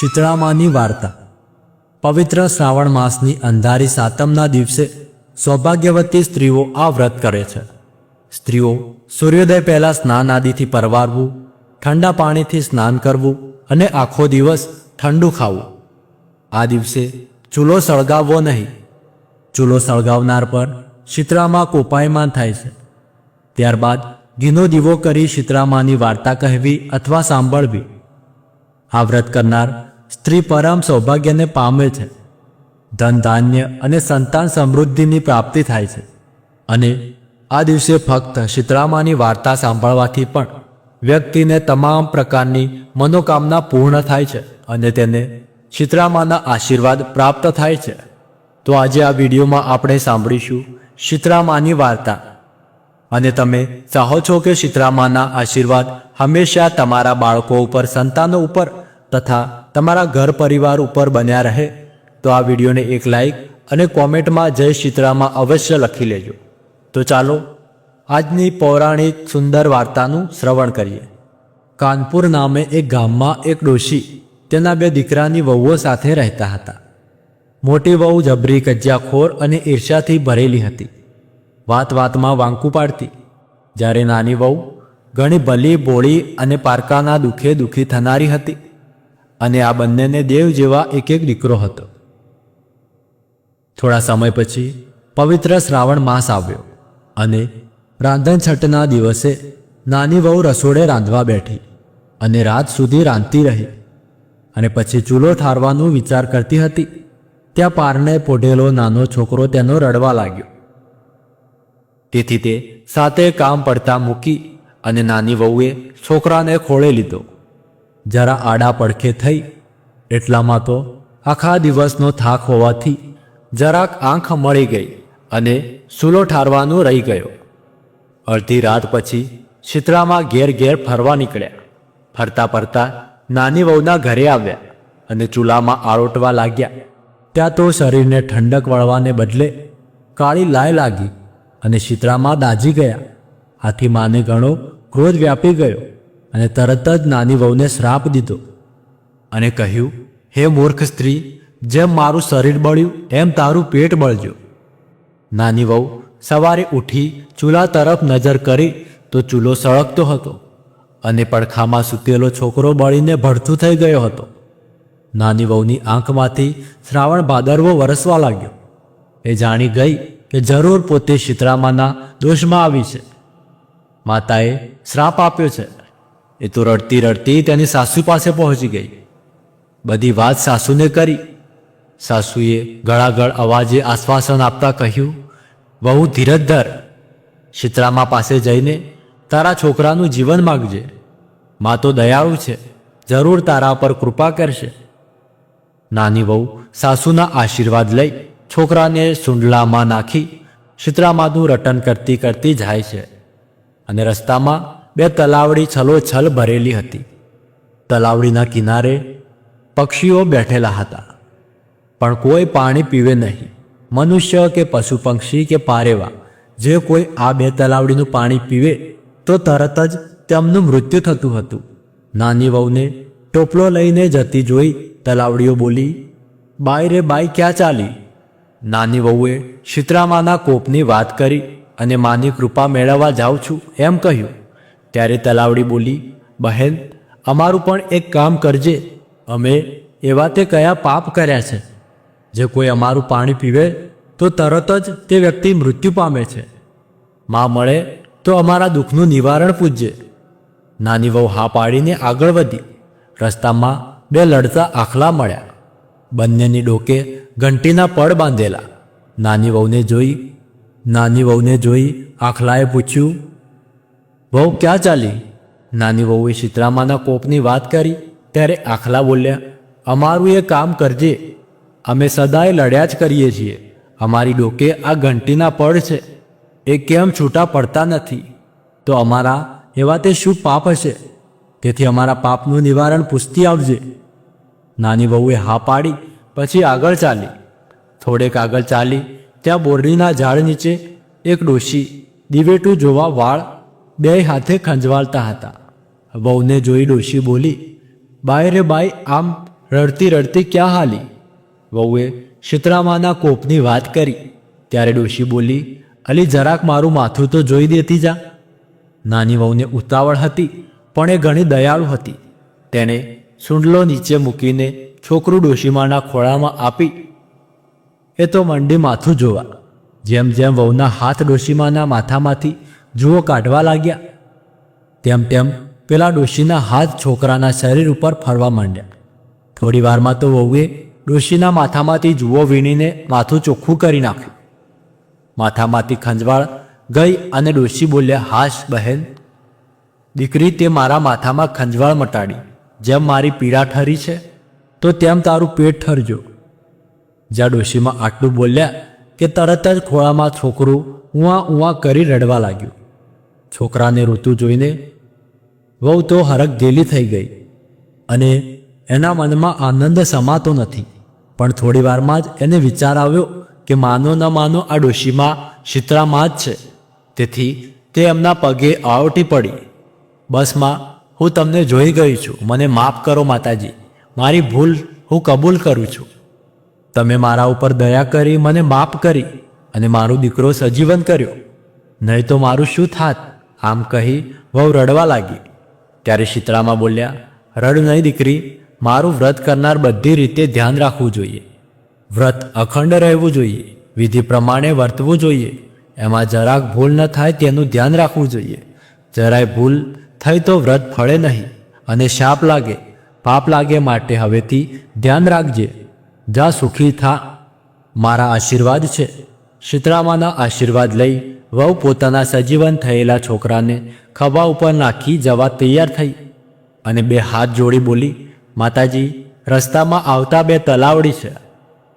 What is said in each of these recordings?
શીતળામાની વાર્તા. પવિત્ર શ્રાવણ માસની અંધારી સાતમના દિવસે સૌભાગ્યવતી સ્ત્રીઓ આ વ્રત કરે છે. સ્ત્રીઓ સૂર્યોદય પહેલાં સ્નાન આદિથી પરવારવું, ઠંડા પાણીથી સ્નાન કરવું અને આખો દિવસ ઠંડુ ખાવું. આ દિવસે ચૂલો સળગાવવો નહીં. ચૂલો સળગાવનાર પર શીતળામાં કોપાયમાન થાય છે. ત્યારબાદ ઘીનો દીવો કરી શીતળામાની વાર્તા કહેવી અથવા સાંભળવી. આ વ્રત કરનાર સ્ત્રી પરમ સૌભાગ્યને પામે છે. ધન, ધાન્ય અને સંતાન સમૃદ્ધિની પ્રાપ્તિ થાય છે. અને આ દિવસે ફક્ત શીતળામાની વાર્તા સાંભળવાથી પણ વ્યક્તિને તમામ પ્રકારની મનોકામના પૂર્ણ થાય છે અને તેને શીતળામાના આશીર્વાદ પ્રાપ્ત થાય છે. તો આજે આ વિડીયોમાં આપણે સાંભળીશું શીતળામાની વાર્તા. અને તમે ચાહો છો કે શીતળામાના આશીર્વાદ હંમેશા તમારા બાળકો ઉપર, સંતાનો ઉપર તથા તમારા ઘર પરિવાર ઉપર બન્યા રહે તો આ વિડીયોને એક લાઈક અને કોમેન્ટમાં જય શીતળામાં અવશ્ય લખી લેજો. તો ચાલો, આજની પૌરાણિક સુંદર વાર્તાનું શ્રવણ કરીએ. કાનપુર નામે એક ગામમાં એક ડોશી તેના બે દીકરાની વહુઓ સાથે રહેતા હતા. મોટી વહુ જબરી કજિયાખોર અને ઈર્ષ્યાથી ભરેલી હતી. વાત વાતમાં વાંકું પાડતી. જ્યારે નાની વહુ ઘણી ભલી, બોળી અને પારકાના દુઃખે દુઃખી થનારી હતી. અને આ બંનેને દેવ જેવા એક એક દીકરો હતો. થોડા સમય પછી પવિત્ર શ્રાવણ માસ આવ્યો અને રાંધણ છઠના દિવસે નાની વહુ રસોડે રાંધવા બેઠી અને રાત સુધી રાંધતી રહી અને પછી ચૂલો ઠારવાનું વિચાર કરતી હતી. ત્યાં પારણે પોઢેલો નાનો છોકરો તેનો રડવા લાગ્યો. તેથી તે સાથે કામ પડતા મૂકી અને નાની વહુએ છોકરાને ખોળે લીધો. જરા આડા પડખે થઈ. એટલામાં તો આખા દિવસનો થાક હોવાથી જરાક આંખ મળી ગઈ અને સૂલો ઠારવાનું રહી ગયો. અડધી રાત પછી શીતળામાં ઘેર ઘેર ફરવા નીકળ્યા. ફરતા ફરતા નાની વહુના ઘરે આવ્યા અને ચૂલામાં આરોટવા લાગ્યા. ત્યાં તો શરીરને ઠંડક વળવાને બદલે કાળી લાય લાગી અને શીતળામાં દાજી ગયા. આથી માને ઘણો ક્રોધ વ્યાપી ગયો. અને તરત જ નાની વહુને શ્રાપ દીધો અને કહ્યું, હે મૂર્ખ સ્ત્રી, જેમ મારું શરીર બળ્યું, એમ તારું પેટ બળજો. નાની વહુ સવારે ઉઠી ચૂલા તરફ નજર કરી તો ચૂલો સળગતો હતો અને પડખામાં સૂતેલો છોકરો બળીને ભડથું થઈ ગયો હતો. નાની વહુની આંખમાંથી શ્રાવણ ભાદરવો વરસવા લાગ્યો. એ જાણી ગઈ કે જરૂર પોતે શીતળામાના દોષમાં આવી છે. માતાએ શ્રાપ આપ્યો છે. એ તો રડતી રડતી તેની સાસુ પાસે પહોંચી ગઈ. બધી વાત સાસુને કરી. સાસુએ ગળાગળ અવાજે આશ્વાસન આપતા કહ્યું, વહુ ધીરજ ધર. શીતળામા પાસે જઈને તારા છોકરાનું જીવન માગજે. મા તો દયાળુ છે. જરૂર તારા પર કૃપા કરશે. નાની વહુ સાસુના આશીર્વાદ લઈ છોકરાને સુંડલામાં નાખી શીતળામાનું રટન કરતી કરતી જાય છે અને રસ્તામાં બે તલાવડી છલોછલ ભરેલી હતી. તલાવડીના કિનારે પક્ષીઓ બેઠેલા હતા. પણ કોઈ પાણી પીવે નહીં. મનુષ્ય કે પશુ પક્ષી કે પારેવા, જે કોઈ આ બે તલાવડીનું પાણી પીવે, તો તરત જ તેમનું મૃત્યુ થતું હતું. નાની વહુને ટોપલો લઈને જતી જોઈ તલાવડીઓ બોલી બાઈ રે બાઈ ક્યાં ચાલી? નાની વહુએ શીતરામાના કોપની વાત કરી અને માની કૃપા મેળવવા જાઉં છું એમ કહ્યું. ત્યારે તલાવડી બોલી, બહેન, અમારું પણ એક કામ કરજે. અમે એવા તે કયા પાપ કર્યા છે? જે કોઈ અમારું પાણી પીવે, તો તરત જ તે વ્યક્તિ મૃત્યુ પામે છે. માં મળે તો અમારા દુઃખનું નિવારણ પૂજજે નાની વહુ હા પાડીને આગળ વધી. રસ્તામાં બે લડતા આખલા મળ્યા. બંનેની ડોકે ઘંટીના પડ બાંધેલા. નાની વહુને જોઈ, નાની વહુને જોઈ આખલાએ પૂછ્યું વહુ ક્યાં ચાલી? નાની વહુએ સીતરામાના કોપની વાત કરી, ત્યારે આખલા બોલ્યા, અમારું એ કામ કરજે. અમે સદાય લડ્યા જ કરીએ છીએ. અમારી ડોકે આ ઘંટીના પડ છે. એ કેમ છૂટા પડતા નથી? તો અમારા એવા તે શું પાપ હશે? તેથી અમારા પાપનું નિવારણ પૂછતી આવજે નાની વહુએ હા પાડી, પછી આગળ ચાલી. થોડેક આગળ ચાલી, ત્યાં બોરડીના ઝાડ નીચે એક ડોશી, દિવેટું જોવા વાળ બે હાથે ખંજવાળતા હતા. વહુને જોઈ ડોશી બોલી, બાય રે બાઈ આમ રડતી રડતી ક્યાં હાલી? વહુએ શીતળામાના કોપની વાત કરી. ત્યારે ડોશી બોલી, અલી, જરાક મારું માથું તો જોઈ દેતી જા. નાની વહુને ઉતાવળ હતી, પણ એ ઘણી દયાળુ હતી. તેણે સુંડલો નીચે મૂકીને છોકરું ડોશીમાના ખોળામાં આપી, એ તો મંડી માથું જોવા. જેમ જેમ વહુના હાથ ડોશીમાના માથામાંથી જુઓ કાઢવા લાગ્યા. તેમ તેમ પેલા ડોશીના હાથ છોકરાના શરીર ઉપર ફરવા માંડ્યા. થોડી વારમાં તો વહુએ ડોશીના માથામાંથી જુઓ વીણીને માથું ચોખ્ખું કરી નાખ્યું. માથામાંથી ખંજવાળ ગઈ અને ડોશી બોલ્યા, હાશ બહેન, દીકરી તે મારા માથામાં ખંજવાળ મટાડી. જેમ મારી પીડા ઠરી છે, તો તેમ તારું પેટ ઠરજો. જ્યાં ડોશીમાં આટલું બોલ્યા કે તરત જ ખોળામાં છોકરું ઊંઆ ઉવા કરી રડવા લાગ્યું. છોકરાને ઋતુ જોઈને વહુ તો હરખ ગેલી થઈ ગઈ અને એના મનમાં આનંદ સમાતો નથી. પણ થોડી વારમાં જ એને વિચાર આવ્યો કે માનો ન માનો આ ડોશીમાં શીતળામાં જ છે. તેથી તે એમના પગે આવટી પડી. બસમાં હું તમને જોઈ ગઈ છું. મને માફ કરો માતાજી. મારી ભૂલ હું કબૂલ કરું છું. તમે મારા ઉપર દયા કરી, મને માફ કરી અને મારો દીકરો સજીવન કર્યો. નહીં તો મારું શું થાત? આમ કહી વહુ રડવા લાગી. ત્યારે શીતળામાં બોલ્યા, રડ નહીં દીકરી, મારું વ્રત કરનાર બધી રીતે ધ્યાન રાખવું જોઈએ. વ્રત અખંડ રહેવું જોઈએ, વિધિ પ્રમાણે વર્તવું જોઈએ. એમાં જરાક ભૂલ ન થાય તેનું ધ્યાન રાખવું જોઈએ. જરાય ભૂલ થઈ તો વ્રત ફળે નહીં અને શાપ લાગે. પાપ લાગે માટે હવેથી ધ્યાન રાખજે. જા સુખી થા. મારા આશીર્વાદ છે. શીતળામાના આશીર્વાદ લઈ વહુ પોતાના સજીવન થયેલા છોકરાને ખભા ઉપર નાખી જવા તૈયાર થઈ અને બે હાથ જોડી બોલી, માતાજી, રસ્તામાં આવતા બે તલાવડી છે.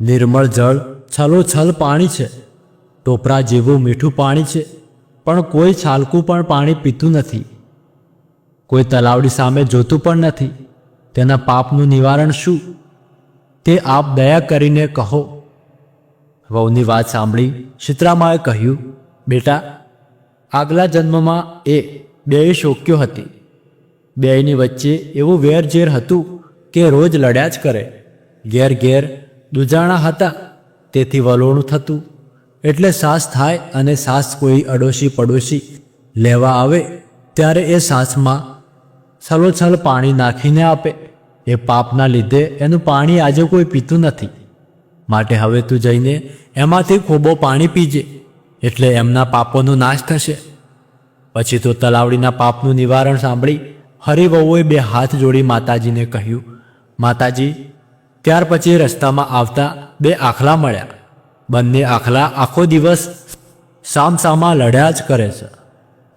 નિર્મળ જળ, છલોછલ પાણી છે. ટોપરા જેવું મીઠું પાણી છે. પણ કોઈ છાલકું પણ પાણી પીતું નથી. કોઈ તલાવડી સામે જોતું પણ નથી. તેના પાપનું નિવારણ શું? તે આપ દયા કરીને કહો. વહુની વાત સાંભળી શીતળામાએ કહ્યું, બેટા, આગલા જન્મમાં એ બેય શોક્યો હતી. બેયની વચ્ચે એવું વેરઝેર હતું કે રોજ લડ્યા જ કરે. ઘેર ઘેર દુજાણા હતા, તેથી વલોણું થતું. એટલે સાસ થાય અને સાસ કોઈ અડોશી પડોશી લેવા આવે, ત્યારે એ સાસમાં છલોછલ પાણી નાખીને આપે. એ પાપના લીધે એનું પાણી આજે કોઈ પીતું નથી. માટે હવે તું જઈને એમાંથી ખોબો પાણી પીજે, એટલે એમના પાપોનો નાશ થશે. પછી તો તલાવડીના પાપનું નિવારણ સાંભળી હરિવહુએ બે હાથ જોડી માતાજીને કહ્યું, માતાજી, ત્યાર પછી રસ્તામાં આવતા બે આખલા મળ્યા. બંને આખલા આખો દિવસ સામસામા લડ્યા જ કરે છે.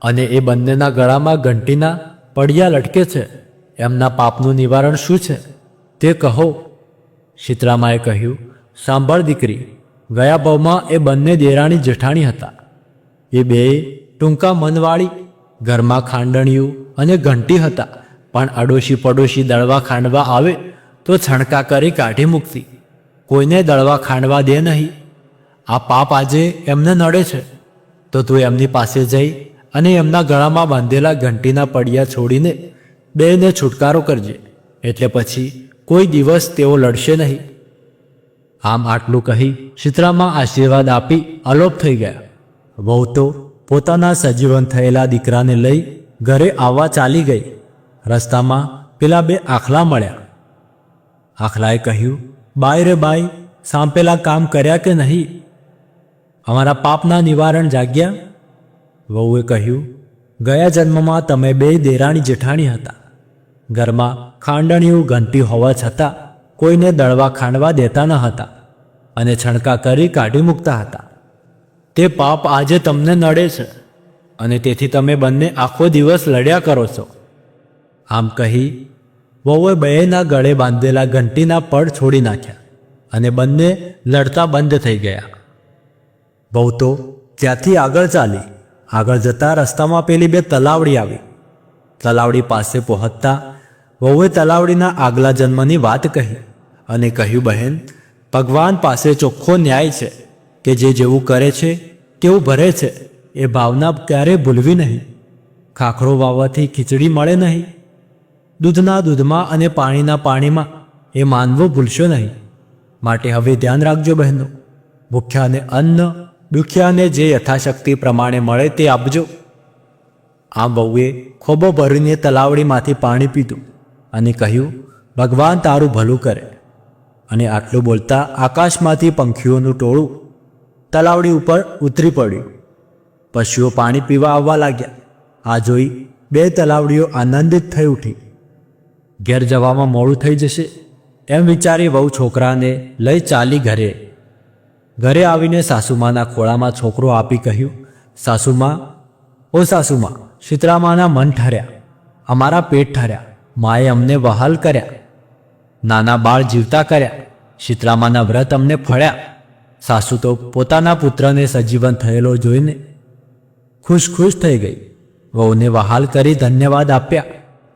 અને એ બંનેના ગળામાં ઘંટીના પડિયા લટકે છે. એમના પાપનું નિવારણ શું છે? તે કહો. શીતળામાએ કહ્યું, સાંભળ દીકરી, ગયા ભાવમાં એ બંને દેરાણી જેઠાણી હતા. એ બે ટૂંકા મનવાળી, ઘરમાં ખાંડણિયું અને ઘંટી હતા. પણ અડોશી પડોશી દળવા ખાંડવા આવે તો છણકા કરી કાઢી મૂકતી. કોઈને દળવા ખાંડવા દે નહીં. આ પાપ આજે એમને નડે છે. તો તું એમની પાસે જઈ અને એમના ગળામાં બાંધેલા ઘંટીના પડિયા છોડીને બેને છુટકારો કરજે, એટલે પછી કોઈ દિવસ તેઓ લડશે નહીં. આમ આટલું કહી શીતળામાં આશીર્વાદ આપી અલોપ થઈ ગયા. વહુ તો પોતાના સજીવન થયેલા દીકરાને લઈ ઘરે આવવા ચાલી ગઈ. રસ્તામાં પેલા બે આખલા મળ્યા. આખલાએ કહ્યું, બાય રે બાઈ સાંપેલા કામ કર્યા કે નહીં? અમારા પાપના નિવારણ જાગ્યા? વહુએ કહ્યું, ગયા જન્મમાં તમે બે દેરાણી જેઠાણી હતા. ઘરમાં ખાંડણીયું ઘંટી હોવા છતાં કોઈને દળવા ખાંડવા દેતા ન હતા અને છણકા કરી કાઢી મૂકતા હતા. તે પાપ આજે તમને નડે છે અને તેથી તમે બંને આખો દિવસ લડ્યા કરો છો. આમ કહી વહુએ બેના ગળે બાંધેલા ઘંટીના પડ છોડી નાખ્યા અને બંને લડતા બંધ થઈ ગયા. બહુ તો ત્યાંથી આગળ ચાલી, આગળ જતા રસ્તામાં પેલી બે તલાવડી આવી. તલાવડી પાસે પહોંચતા વહુએ તલાવડીના આગલા જન્મની વાત કહી અને કહ્યું, બહેન, ભગવાન પાસે ચોખ્ખો ન્યાય છે કે જે જેવું કરે છે, તેવું ભરે છે, એ ભાવના ક્યારેય ભૂલવી નહીં. ખાખરો વાવવાથી ખીચડી મળે નહીં. દૂધના દૂધમાં અને પાણીના પાણીમાં એ માનવું ભૂલશો નહીં. માટે હવે ધ્યાન રાખજો, બહેનો. ભૂખ્યાને અન્ન, દુખ્યાને જે યથાશક્તિ પ્રમાણે મળે તે આપજો. આમ વહુએ ખોબો ભરીને તલાવડીમાંથી પાણી પીધું. અને કહ્યું, ભગવાન તારું ભલું કરે. અને આટલું બોલતા આકાશમાંથી પંખીઓનું ટોળું તલાવડી ઉપર ઉતરી પડ્યું. પશુઓ પાણી પીવા આવવા લાગ્યા. આ જોઈ બે તલાવડીઓ આનંદિત થઈ ઉઠી. ઘેર જવામાં મોડું થઈ જશે એમ વિચારી વહુ છોકરાને લઈ ચાલી ઘરે. ઘરે આવીને સાસુમાના ખોળામાં છોકરો આપી કહ્યું, સાસુમા, ઓ સાસુમા, શીતળામાના મન ઠર્યા. અમારા પેટ ઠર્યા. માએ અમને વહાલ કર્યા. નાના બાળ જીવતા કર્યા. શીતળામાના વ્રત અમને ફળ્યા. સાસુ તો પોતાના પુત્રને સજીવન થયેલો જોઈને ખુશ ખુશ થઈ ગઈ. વહુને વહાલ કરી ધન્યવાદ આપ્યા.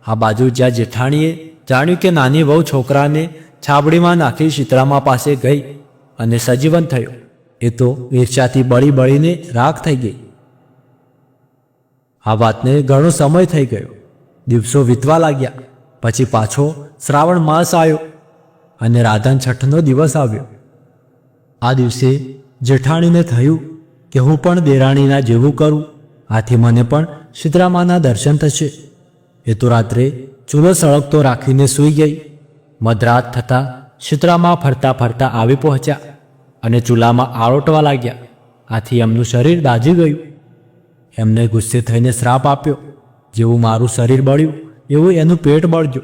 આ બાજુ જ્યાં જેઠાણીએ જાણ્યું કે નાની વહુ છોકરાને છાબડીમાં નાખી શીતળામા પાસે ગઈ અને સજીવન થયો. એ તો ઈર્ષ્યાથી બળી બળીને રાખ થઈ ગઈ. આ વાતને ઘણો સમય થઈ ગયો. દિવસો વીતવા લાગ્યા. પછી પાછો શ્રાવણ માસ આવ્યો અને રાધન છઠ્ઠનો દિવસ આવ્યો. આ દિવસે જેઠાણીને થયું કે હું પણ દેરાણીના જેવું કરું. આથી મને પણ શીતળામાના દર્શન થશે. એ તો રાત્રે ચૂલો સળગતો રાખીને સૂઈ ગઈ. મધરાત થતાં શીતળામાં ફરતા ફરતા આવી પહોંચ્યા અને ચૂલામાં આળોટવા લાગ્યા. આથી એમનું શરીર દાઝી ગયું. એમને ગુસ્સે થઈને શ્રાપ આપ્યો. જેવું મારું શરીર બળ્યું એવું એનું પેટ બળજો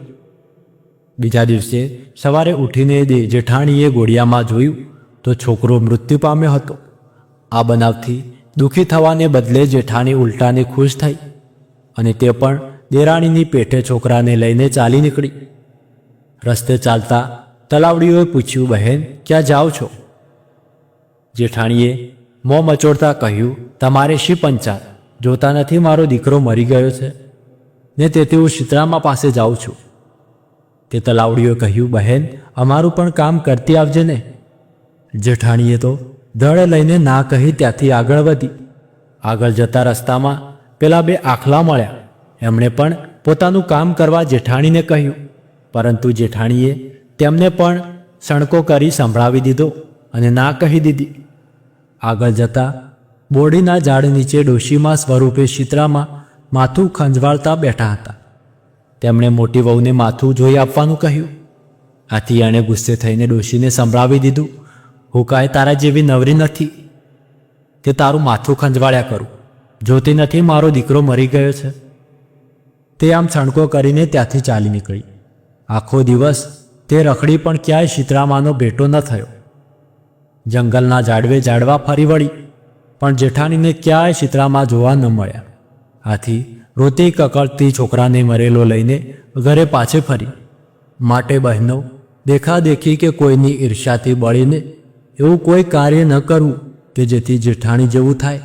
બીજા દિવસે સવારે ઉઠીને દે જેઠાણીએ ગોળિયામાં જોયું, તો છોકરો મૃત્યુ પામ્યો હતો. આ બનાવથી દુઃખી થવાને બદલે જેઠાણી ઉલટાને ખુશ થઈ અને તે પણ દેરાણીની પેઠે છોકરાને લઈને ચાલી નીકળી. રસ્તે ચાલતા તલાવડીઓએ પૂછ્યું, બહેન, ક્યાં જાઓ છો? જેઠાણીએ મોં મચોડતા કહ્યું, તમારે શી પંચાત જોતા નથી મારો દીકરો મરી ગયો છે. ને તેથી હું શીતળામા પાસે જાઉં છું. તે તલાવડીઓએ કહ્યું, બહેન, અમારું પણ કામ કરતી આવજે ને. જેઠાણીએ તો ધડ લઈને ના કહી ત્યાંથી આગળ વધી. આગળ જતા રસ્તામાં પેલા બે આખલા મળ્યા. એમણે પણ પોતાનું કામ કરવા જેઠાણીને કહ્યું. પરંતુ જેઠાણીએ તેમને પણ સણકો કરી સંભળાવી દીધો અને ના કહી દીધી. આગળ જતા બોડીના ઝાડ નીચે ડોશીમાં સ્વરૂપે શીતળામાં માથું ખંજવાળતા બેઠા હતા. તેમણે મોટી વહુને માથું જોઈ આપવાનું કહ્યું. આથી એણે ગુસ્સે થઈને ડોશીને સંભળાવી દીધું, હું કાંઈ તારા જેવી નવરી નથી. કે તારું માથું ખંજવાળ્યા કરું. જોતી નથી, મારો દીકરો મરી ગયો છે. તે આમ છણકો કરીને ત્યાંથી ચાલી નીકળી. આખો દિવસ તે રખડી પણ ક્યાંય શીતળામાનો ભેટો ન થયો. જંગલના ઝાડવે ઝાડવા ફરી વળી, પણ જેઠાણીને ક્યાંય શીતળામાં જોવા ન મળ્યા. આથી રોતી કકળતી છોકરાને મરેલો લઈને ઘરે પાછે ફરી. માટે બહેનો દેખાદેખી કે કોઈની ઈર્ષ્યાથી બળીને એવું કોઈ કાર્ય ન કરવું કે જેથી જેઠાણી જેવું થાય.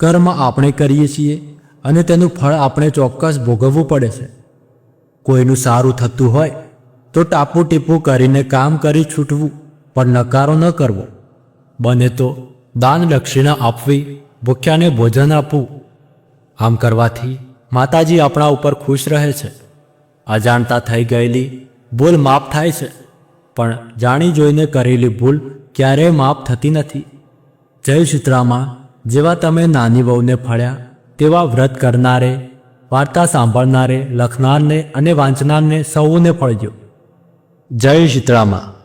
કર્મ આપણે કરીએ છીએ અને તેનું ફળ આપણે ચોક્કસ ભોગવવું પડે છે. કોઈનું સારું થતું હોય તો ટાપુ ટીપું કરીને કામ કરી છૂટવું, પણ નકારો ન કરવો. બને તો દાન દક્ષિણા આપવી, ભૂખ્યાને ભોજન આપવું આમ કરવાથી માતાજી આપણા ઉપર ખુશ રહે છે. અજાણતા થઈ ગયેલી ભૂલ માફ થાય છે, પણ જાણી જોઈને કરેલી ભૂલ ક્યારેય માફ થતી નથી. જય શીતળામાં જેવા તમે નાની વહુને ફળ્યા, તેવા વ્રત કરનારે, વાર્તા સાંભળનારે, લખનારને અને વાંચનારને સૌને ફળજો જય શીતળામાં